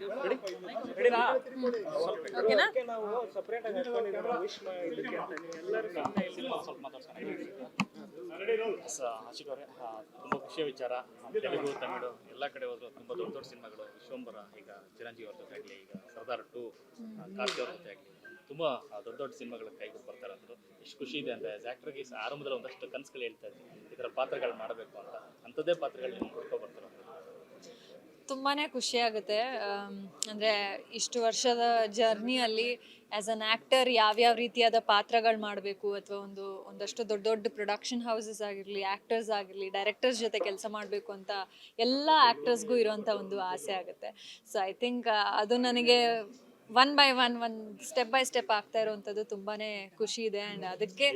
ಓಕೆನಾ? ನಾವು ಅಂತ ನೀವು ಅವರೇ ತುಂಬ ಖುಷಿಯ ವಿಚಾರ. ತೆಲುಗು, ತಮಿಳು ಎಲ್ಲ ಕಡೆ ಹೋದ್ರು ತುಂಬ ದೊಡ್ಡ ದೊಡ್ಡ ಸಿನಿಮಾಗಳು. ವಿಶ್ವಂಬರ ಈಗ ಚಿರಂಜೀವಿ ಅವ್ರ ಜೊತೆ ಆಗಲಿ ಈಗ ಸರ್ದಾರ್ ಟು ಕಾರ್ತಿ ಅವ್ರ ಜೊತೆ ಆಗಲಿ ತುಂಬ ದೊಡ್ಡ ದೊಡ್ಡ ಸಿನಿಮಾಗಳ ಕೈಗೆ ಬರ್ತಾರೆ ಅಂದರು ಎಷ್ಟು ಖುಷಿ ಇದೆ ಅಂದರೆ ಆ್ಯಕ್ಟ್ರಿಗೆ ಆರಂಭದಲ್ಲಿ ಒಂದಷ್ಟು ಕನಸುಗಳು ಹೇಳ್ತಾ ಇದ್ವಿ. ಥರ ಪಾತ್ರಗಳು ಮಾಡಬೇಕು ಅಂತ. ಅಂಥದ್ದೇ ಪಾತ್ರಗಳು ಕೊಡ್ಕೊ ಬರ್ತಾರೆ. ತುಂಬಾ ಖುಷಿಯಾಗುತ್ತೆ ಅಂದರೆ ಇಷ್ಟು ವರ್ಷದ ಜರ್ನಿಯಲ್ಲಿ ಆ್ಯಸ್ ಅನ್ ಆ್ಯಕ್ಟರ್ ಯಾವ್ಯಾವ ರೀತಿಯಾದ ಪಾತ್ರಗಳು ಮಾಡಬೇಕು ಅಥವಾ ಒಂದು, ಒಂದಷ್ಟು ದೊಡ್ಡ ದೊಡ್ಡ ಪ್ರೊಡಕ್ಷನ್ ಹೌಸಸ್ ಆಗಿರಲಿ ಆ್ಯಕ್ಟರ್ಸ್ ಆಗಿರಲಿ ಡೈರೆಕ್ಟರ್ಸ್ ಜೊತೆ ಕೆಲಸ ಮಾಡಬೇಕು ಅಂತ ಎಲ್ಲ ಆ್ಯಕ್ಟರ್ಸ್ಗೂ ಇರೋವಂಥ ಒಂದು ಆಸೆ ಆಗುತ್ತೆ. ಸೊ ಐ ಥಿಂಕ್ ಅದು ನನಗೆ one by one one step by step ಆಗ್ತಾ ಇರುವಂಥದ್ದು ತುಂಬಾ ಖುಷಿ ಇದೆ. ಆ್ಯಂಡ್ ಅದಕ್ಕೆ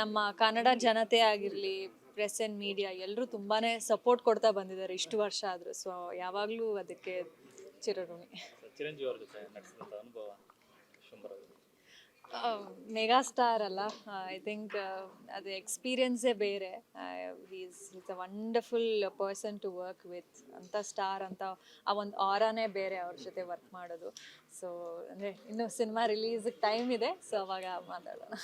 ನಮ್ಮ ಕನ್ನಡ ಜನತೆ ಆಗಿರಲಿ ಪ್ರೆಸ್ ಅಂಡ್ ಮೀಡಿಯಾ ಎಲ್ಲರೂ ತುಂಬಾ ಸಪೋರ್ಟ್ ಕೊಡ್ತಾ ಬಂದಿದ್ದಾರೆ ಇಷ್ಟು ವರ್ಷ ಆದರೂ. ಸೊ ಯಾವಾಗಲೂ ಅದಕ್ಕೆ ಚಿರಋಣಿ. ಚಿರಂಜೀವಿ ಅವ್ರ ಜೊತೆ ನಡೆಸಿದಂಥ ಅನುಭವ ಮೆಗಾ ಸ್ಟಾರ್ ಅಲ್ಲ. ಐ ಥಿಂಕ್ ಅದು ಎಕ್ಸ್ಪೀರಿಯನ್ಸೇ ಬೇರೆ. Is is a wonderful person to work with ಅಂತ ಸ್ಟಾರ್ ಅಂತ ಆ ಒಂದು ಆರಾನೇ ಬೇರೆ ಅವ್ರ ಜೊತೆ ವರ್ಕ್ ಮಾಡೋದು. ಸೊ ಅಂದರೆ ಇನ್ನು ಸಿನಿಮಾ ರಿಲೀಸಿಗೆ ಟೈಮ್ ಇದೆ. ಸೊ ಅವಾಗ ಮಾತಾಡೋಣ.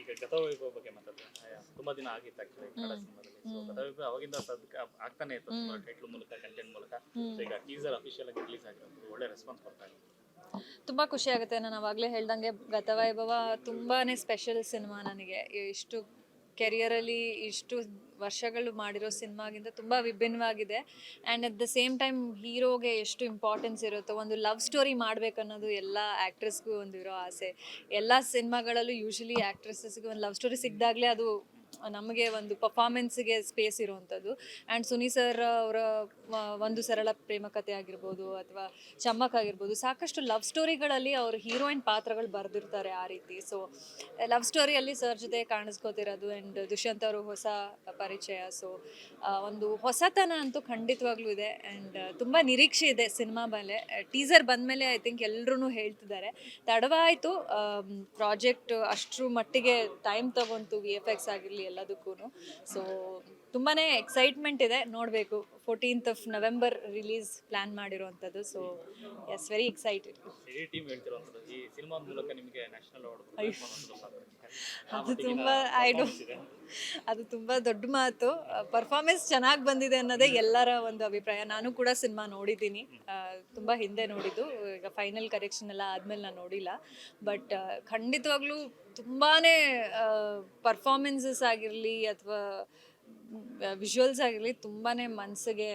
ಈಗ ಗತವೈಭವ ಬಗ್ಗೆ ಮಾತಾಡ್ತಾರೆ ತುಂಬಾ ದಿನ ಆಗಿತ್ತು ಆಕ್ಚುಲಿ ಕನ್ನಡ ಸಿನಿಮಾದಲ್ಲಿ. ಸೊ ಗತವೈಭವ ಅವಾಗಿಂದ ಸದ್ಕ ಆಗ್ತಾನೆ ಇತ್ತು ಟೈಟ್ಲ್ ಮೂಲಕ ಕಂಟೆಂಟ್ ಮೂಲಕ? ಸೊ ಈಗ ಟೀಸರ್ ಅಫಿಷಿಯಲ್ ಆಗಿ ರಿಲೀಸ್ ಆಗಿರೋದು ಒಳ್ಳೆ ರೆಸ್ಪಾನ್ಸ್ ಬರ್ತಾ ಇದೆ. ತುಂಬ ಖುಷಿ ಆಗುತ್ತೆ. ನಾನು ಅವಾಗಲೇ ಹೇಳ್ದಂಗೆ ಗತವೈಭವ ತುಂಬಾನೇ ಸ್ಪೆಷಲ್ ಸಿನಿಮಾ ನನಗೆ. ಇಷ್ಟು ಕೆರಿಯರಲ್ಲಿ ಇಷ್ಟು ವರ್ಷಗಳು ಮಾಡಿರೋ ಸಿನಿಮಾಗಿಂತ ತುಂಬ ವಿಭಿನ್ನವಾಗಿದೆ. And at the same time ಹೀರೋಗೆ ಎಷ್ಟು ಇಂಪಾರ್ಟೆನ್ಸ್ ಇರುತ್ತೋ, ಒಂದು ಲವ್ ಸ್ಟೋರಿ ಮಾಡಬೇಕನ್ನೋದು ಎಲ್ಲ ಆ್ಯಕ್ಟ್ರೆಸ್ಗೂ ಒಂದು ಇರೋ ಆಸೆ. ಎಲ್ಲ ಸಿನಿಮಾಗಳಲ್ಲೂ ಯೂಶಲಿ ಆ್ಯಕ್ಟ್ರೆಸಸ್ಗೆ ಒಂದು ಲವ್ ಸ್ಟೋರಿ ಸಿಕ್ಕಿದಾಗಲೇ ಅದು ನಮಗೆ ಒಂದು ಪರ್ಫಾರ್ಮೆನ್ಸ್ಗೆ ಸ್ಪೇಸ್ ಇರುವಂಥದ್ದು. ಆ್ಯಂಡ್ ಸುನಿ ಸರ್ ಅವರ ಒಂದು ಸರಳ ಪ್ರೇಮ ಕಥೆ ಆಗಿರ್ಬೋದು ಅಥವಾ ಚಮ್ಮಕ್ ಆಗಿರ್ಬೋದು, ಸಾಕಷ್ಟು ಲವ್ ಸ್ಟೋರಿಗಳಲ್ಲಿ ಅವರು ಹೀರೋಯಿನ್ ಪಾತ್ರಗಳು ಬರೆದಿರ್ತಾರೆ ಆ ರೀತಿ. ಸೊ ಲವ್ ಸ್ಟೋರಿಯಲ್ಲಿ ಸರ್ ಜೊತೆ ಕಾಣಿಸ್ಕೋತಿರೋದು ಆ್ಯಂಡ್ ದುಷ್ಯಂತ್ ಅವರು ಹೊಸ ಪರಿಚಯ. ಸೊ ಒಂದು ಹೊಸತನ ಅಂತೂ ಖಂಡಿತವಾಗ್ಲೂ ಇದೆ. ಆ್ಯಂಡ್ ತುಂಬ ನಿರೀಕ್ಷೆ ಇದೆ ಸಿನಿಮಾ ಮೇಲೆ. ಟೀಸರ್ ಬಂದಮೇಲೆ ಐ ಥಿಂಕ್ ಎಲ್ಲರೂ ಹೇಳ್ತಿದ್ದಾರೆ. ತಡವಾಯಿತು ಪ್ರಾಜೆಕ್ಟ್ ಅಷ್ಟರ ಮಟ್ಟಿಗೆ ಟೈಮ್ ತಗೊಂತು ವಿ ಎಫ್ ಎಕ್ಸ್ ಆಗಿರಲಿ ಎಲ್ಲದಕ್ಕೂ ಸೊ ತುಂಬಾ ಎಕ್ಸೈಟ್ಮೆಂಟ್ ಇದೆ. ನೋಡಬೇಕು. Fourteenth of November release plan ಮಾಡಿರುವಂಥದ್ದು. ಸೊ ಎಸ್ ವೆರಿ ಎಕ್ಸೈಟೆಡ್ ಅದು ತುಂಬ ಐ ಡೋ ಅದು ತುಂಬ ದೊಡ್ಡ ಮಾತು. ಪರ್ಫಾರ್ಮೆನ್ಸ್ ಚೆನ್ನಾಗಿ ಬಂದಿದೆ ಅನ್ನೋದೇ ಎಲ್ಲರ ಒಂದು ಅಭಿಪ್ರಾಯ. ನಾನು ಕೂಡ ಸಿನಿಮಾ ನೋಡಿದ್ದೀನಿ. ತುಂಬ ಹಿಂದೆ ನೋಡಿದ್ದು. ಈಗ ಫೈನಲ್ ಕರೆಕ್ಷನ್ ಎಲ್ಲ ಆದಮೇಲೆ ನಾನು ನೋಡಿಲ್ಲ. ಬಟ್ ಖಂಡಿತವಾಗ್ಲೂ ತುಂಬಾ ಪರ್ಫಾರ್ಮೆನ್ಸಸ್ ಆಗಿರಲಿ ಅಥವಾ ವಿಜುವಲ್ಸ್ ಆಗಿರಲಿ ತುಂಬಾ ಮನಸ್ಸಿಗೆ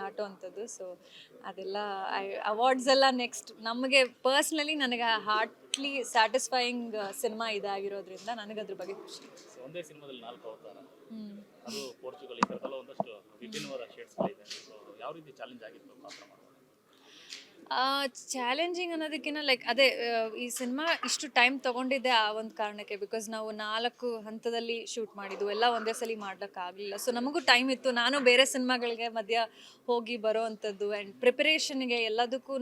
ನಾಟುವಂಥದ್ದು. ಸೊ ಅದೆಲ್ಲ ಅವಾರ್ಡ್ಸ್ ಎಲ್ಲ ನೆಕ್ಸ್ಟ್ ನಮಗೆ ಪರ್ಸ್ನಲಿ ನನಗೆ ಹಾರ್ಟ್ಲಿ ಸ್ಯಾಟಿಸ್ಫೈಯಿಂಗ್ ಸಿನಿಮಾ ಇದಾಗಿರೋದ್ರಿಂದ ನನಗೆ ಅದ್ರ ಬಗ್ಗೆ ಖುಷಿ. ಒಂದೇ ಸಿನಿಮಾದಲ್ಲಿ ನಾಲ್ಕು ಅವತಾರ. ಅದು ಪೋರ್ಚುಗಲ್ ಈ ಥರದ್ದೆಲ್ಲ ಒಂದಷ್ಟು ವಿಭಿನ್ನವಾದ ಶೇಡ್ಸ್ಗಳಿದೆ ಸೊ ಯಾವ ರೀತಿ ಚಾಲೆಂಜ್ ಆಗಿತ್ತು ಪಾತ್ರ ಮಾಡೋದು ಚಾಲೆಂಜಿಂಗ್ ಅನ್ನೋದಕ್ಕಿಂತ ಲೈಕ್ ಅದೇ ಈ ಸಿನಿಮಾ ಇಷ್ಟು ಟೈಮ್ ತಗೊಂಡಿದ್ದೆ ಆ ಒಂದು ಕಾರಣಕ್ಕೆ ಬಿಕಾಸ್ ನಾವು ನಾಲ್ಕು ಹಂತದಲ್ಲಿ ಶೂಟ್ ಮಾಡಿದ್ದು. ಎಲ್ಲ ಒಂದೇ ಸಲ ಮಾಡ್ಲಿಕ್ಕಾಗಲಿಲ್ಲ. ಸೊ ನಮಗೂ ಟೈಮ್ ಇತ್ತು. ನಾನು ಬೇರೆ ಸಿನಿಮಾಗಳಿಗೆ ಮಧ್ಯ ಹೋಗಿ ಬರೋ ಅಂಥದ್ದು ಆ್ಯಂಡ್ ಪ್ರಿಪರೇಷನ್ಗೆ ಎಲ್ಲದಕ್ಕೂ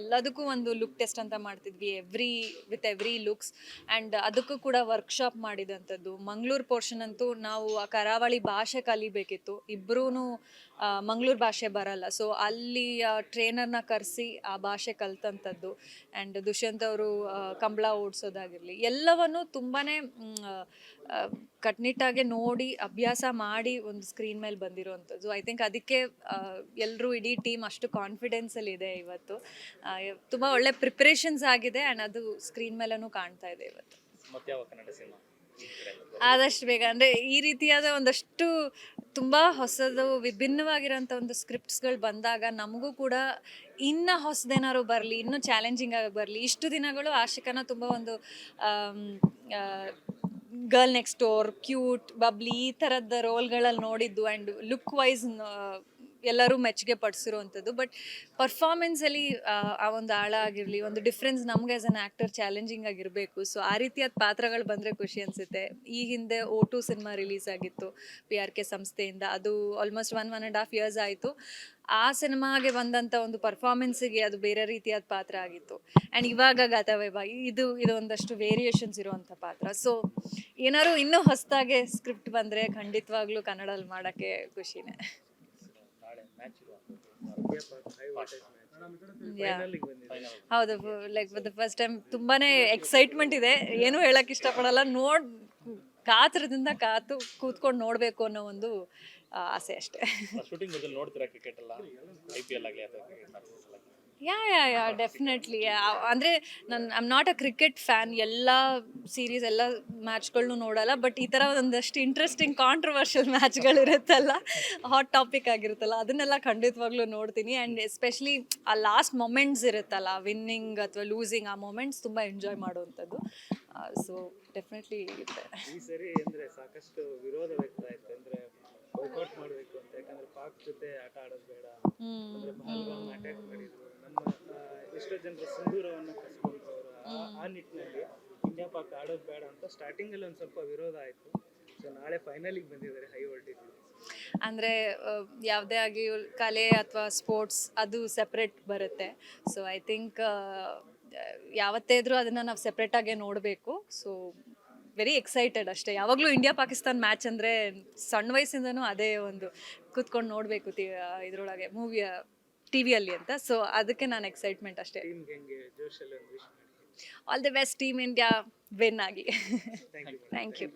ಎಲ್ಲದಕ್ಕೂ ಒಂದು ಲುಕ್ ಟೆಸ್ಟ್ ಅಂತ ಮಾಡ್ತಿದ್ವಿ every with every looks and ಅದಕ್ಕೂ ಕೂಡ ವರ್ಕ್ಶಾಪ್ ಮಾಡಿದಂಥದ್ದು. ಮಂಗಳೂರು ಪೋರ್ಷನ್ ಅಂತೂ ನಾವು ಆ ಕರಾವಳಿ ಭಾಷೆ ಕಲಿಬೇಕಿತ್ತು. ಇಬ್ಬರೂ ಮಂಗಳೂರು ಭಾಷೆ ಬರಲ್ಲ. ಸೊ ಅಲ್ಲಿ ಟ್ರೈನರ್ನ ಕರೆಸಿ ಆ ಭಾಷೆ ಕಲ್ತಂಥದ್ದು. ಆ್ಯಂಡ್ ದುಷ್ಯಂತ್ ಅವರು ಕಂಬಳ ಓಡಿಸೋದಾಗಿರಲಿ, ಎಲ್ಲವನ್ನು ತುಂಬಾ ಕಟ್ನಿಟ್ಟಾಗೆ ನೋಡಿ, ಅಭ್ಯಾಸ ಮಾಡಿ ಒಂದು ಸ್ಕ್ರೀನ್ ಮೇಲೆ ಬಂದಿರುವಂಥದ್ದು ಐ ಥಿಂಕ್ ಅದಕ್ಕೆ ಎಲ್ಲರೂ ಇಡೀ ಟೀಮ್ ಅಷ್ಟು ಕಾನ್ಫಿಡೆನ್ಸಲ್ಲಿ ಇದೆ ಇವತ್ತು. ತುಂಬ ಒಳ್ಳೆ ಪ್ರಿಪ್ರೇಷನ್ಸ್ ಆಗಿದೆ ಆ್ಯಂಡ್ ಅದು ಸ್ಕ್ರೀನ್ ಮೇಲೂ ಕಾಣ್ತಾ ಇದೆ ಇವತ್ತು. ಆದಷ್ಟು ಬೇಗ. ಅಂದರೆ ಈ ರೀತಿಯಾದ ಒಂದಷ್ಟು ತುಂಬ ಹೊಸದು ವಿಭಿನ್ನವಾಗಿರೋಂಥ ಒಂದು ಸ್ಕ್ರಿಪ್ಟ್ಸ್ಗಳು ಬಂದಾಗ ನಮಗೂ ಕೂಡ ಇನ್ನು ಹೊಸದೇನಾದ್ರು ಬರಲಿ, ಇನ್ನೂ ಚಾಲೆಂಜಿಂಗ್ ಆಗಿ ಬರಲಿ, ಇಷ್ಟು ದಿನಗಳು ಆಶಿಕನ ತುಂಬ ಒಂದು girl next door cute bubbly ಈ ಥರದ ರೋಲ್ಗಳಲ್ಲಿ ನೋಡಿದ್ದು ಆ್ಯಂಡ್ ಲುಕ್ ವೈಸ್ ಎಲ್ಲರೂ ಮೆಚ್ಚುಗೆ ಪಡಿಸಿರುವಂಥದ್ದು. ಬಟ್ ಪರ್ಫಾರ್ಮೆನ್ಸಲ್ಲಿ ಆ ಒಂದು ಆಳ ಆಗಿರಲಿ, ಒಂದು ಡಿಫ್ರೆನ್ಸ್ ನಮ್ಗೆ ಆಸ್ ಅನ್ ಆ್ಯಕ್ಟರ್ ಚಾಲೆಂಜಿಂಗ್ ಆಗಿರಬೇಕು. ಸೊ ಆ ರೀತಿಯಾದ ಪಾತ್ರಗಳು ಬಂದರೆ ಖುಷಿ ಅನಿಸುತ್ತೆ. ಈ ಹಿಂದೆ ಓ ಟು ಸಿನಿಮಾ ರಿಲೀಸ್ ಆಗಿತ್ತು ಪಿ ಆರ್ ಕೆ ಸಂಸ್ಥೆಯಿಂದ. ಅದು almost one one and half years ಆಯಿತು. ಆ ಸಿನಿಮಾಗೆ ಬಂದಂಥ ಒಂದು ಪರ್ಫಾರ್ಮೆನ್ಸಿಗೆ ಅದು ಬೇರೆ ರೀತಿಯಾದ ಪಾತ್ರ ಆಗಿತ್ತು. ಆ್ಯಂಡ್ ಇವಾಗ ಗಾತವೈಭವ ಇದು ಇದು ಒಂದಷ್ಟು ವೇರಿಯೇಷನ್ಸ್ ಇರುವಂಥ ಪಾತ್ರ. ಸೊ ಏನಾದ್ರು ಇನ್ನೂ ಹೊಸದಾಗೆ ಸ್ಕ್ರಿಪ್ಟ್ ಬಂದರೆ ಖಂಡಿತವಾಗ್ಲೂ ಕನ್ನಡದಲ್ಲಿ ಮಾಡೋಕ್ಕೆ ಖುಷಿನೇ ನಾಳೆ ಮ್ಯಾಚ್ ಇರುವ ಹೈ ವಾಟೇಜ್ ಮ್ಯಾಚ್ ಫೈನಲ್ಗೆ ಬಂದಿದೆ ಹೌದು ಲೈಕ್ ದ ಫಸ್ಟ್ ಟೈಮ್ ತುಂಬಾನೇ ಎಕ್ಸೈಟ್ಮೆಂಟ್ ಇದೆ. ಏನು ಹೇಳಕ್ ಇಷ್ಟಪಡಲ್ಲ. ನೋಡ್ ಕಾತರದಿಂದ ಕಾತು ಕೂತ್ಕೊಂಡು ನೋಡ್ಬೇಕು ಅನ್ನೋ ಒಂದು ಆಸೆ ಅಷ್ಟೇ. ಶೂಟಿಂಗ್ ಮೊದಲು ನೋಡ್ತೀರಾ ಕ್ರಿಕೆಟ್ ಎಲ್ಲ ಐ ಪಿ ಎಲ್ ಆಗಲಿ ಯಾ ಯಾ ಯಾ ಡೆಫಿನೆಟ್ಲಿ ಅಂದರೆ ನಾನು I'm not a cricket fan ಎಲ್ಲ ಸೀರೀಸ್ ಎಲ್ಲ ಮ್ಯಾಚ್ಗಳನ್ನೂ ನೋಡಲ್ಲ ಬಟ್ ಈ ಥರ ಒಂದಷ್ಟು ಇಂಟ್ರೆಸ್ಟಿಂಗ್ ಕಾಂಟ್ರವರ್ಷಿಯಲ್ ಮ್ಯಾಚ್ಗಳಿರುತ್ತಲ್ಲ ಹಾಟ್ ಟಾಪಿಕ್ ಆಗಿರುತ್ತಲ್ಲ ಅದನ್ನೆಲ್ಲ ಖಂಡಿತವಾಗ್ಲೂ ನೋಡ್ತೀನಿ. ಆ್ಯಂಡ್ ಎಸ್ಪೆಷಲಿ ಆ ಲಾಸ್ಟ್ ಮೊಮೆಂಟ್ಸ್ ಇರುತ್ತಲ್ಲ ವಿನ್ನಿಂಗ್ ಅಥವಾ ಲೂಸಿಂಗ್ ಆ ಮೊಮೆಂಟ್ಸ್ ತುಂಬ ಎಂಜಾಯ್ ಮಾಡುವಂಥದ್ದು. ಸೊ ಡೆಫಿನೆಟ್ಲಿ ಇರುತ್ತೆ. ಈ ಸರಿ ಅಂದ್ರೆ ಸಾಕಷ್ಟು ವಿರೋಧ ವ್ಯಕ್ತ ಆಯ್ತು. ಅಂದ್ರೆ ಮಾಡಬೇಕು ಅಂತ. ಯಾಕಂದ್ರೆ ಪಾಕ್ ಜೊತೆ ಆಟ ಆಡೋದು ಬೇಡ. ಅಂದ್ರೆ ಭಾರತವನ್ನು ಅಟ್ಯಾಕ್ ಮಾಡಿದ್ರು. ಎಷ್ಟೋ ಜನರು ಸಿಂಧೂರವನ್ನು ಕಸ್ಕೊಂಡ್ರು ಆ- ನಿಟ್ಟಿನಲ್ಲಿ ಇಂಡಿಯಾ ಪಾಕ್ ಆಡೋದು ಬೇಡ ಅಂತ ಸ್ಟಾರ್ಟಿಂಗ್ ಅಲ್ಲಿ ಒಂದ್ ಸ್ವಲ್ಪ ವಿರೋಧ ಆಯಿತು. ಸೊ ನಾಳೆ ಫೈನಲಿಗೆ ಬಂದಿದ್ದಾರೆ ಹೈ ವೋಲ್ಟೇಜ್ ಅಂದರೆ ಯಾವುದೇ ಆಗಿ ಕಲೆ ಅಥವಾ ಸ್ಪೋರ್ಟ್ಸ್ ಅದು ಸೆಪ್ರೇಟ್ ಬರುತ್ತೆ. ಸೊ ಐ ಥಿಂಕ್ ಯಾವತ್ತೇ ಇದ್ರೂ ಅದನ್ನು ನಾವು ಸೆಪ್ರೇಟಾಗೆ ನೋಡಬೇಕು. ಸೊ ವೆರಿ ಎಕ್ಸೈಟೆಡ್ ಅಷ್ಟೇ. ಯಾವಾಗಲೂ ಇಂಡಿಯಾ ಪಾಕಿಸ್ತಾನ್ ಮ್ಯಾಚ್ ಅಂದರೆ ಸಣ್ಣ ವಯಸ್ಸಿಂದನೂ ಅದೇ ಒಂದು ಕೂತ್ಕೊಂಡು ನೋಡಬೇಕು ಇದರೊಳಗೆ ಮೂವಿಯ ಟಿ ವಿಯಲ್ಲಿ ಅಂತ. ಸೊ ಅದಕ್ಕೆ ನಾನು ಎಕ್ಸೈಟ್ಮೆಂಟ್ ಅಷ್ಟೇ. All the best team India win ಆಗಿ. Thank you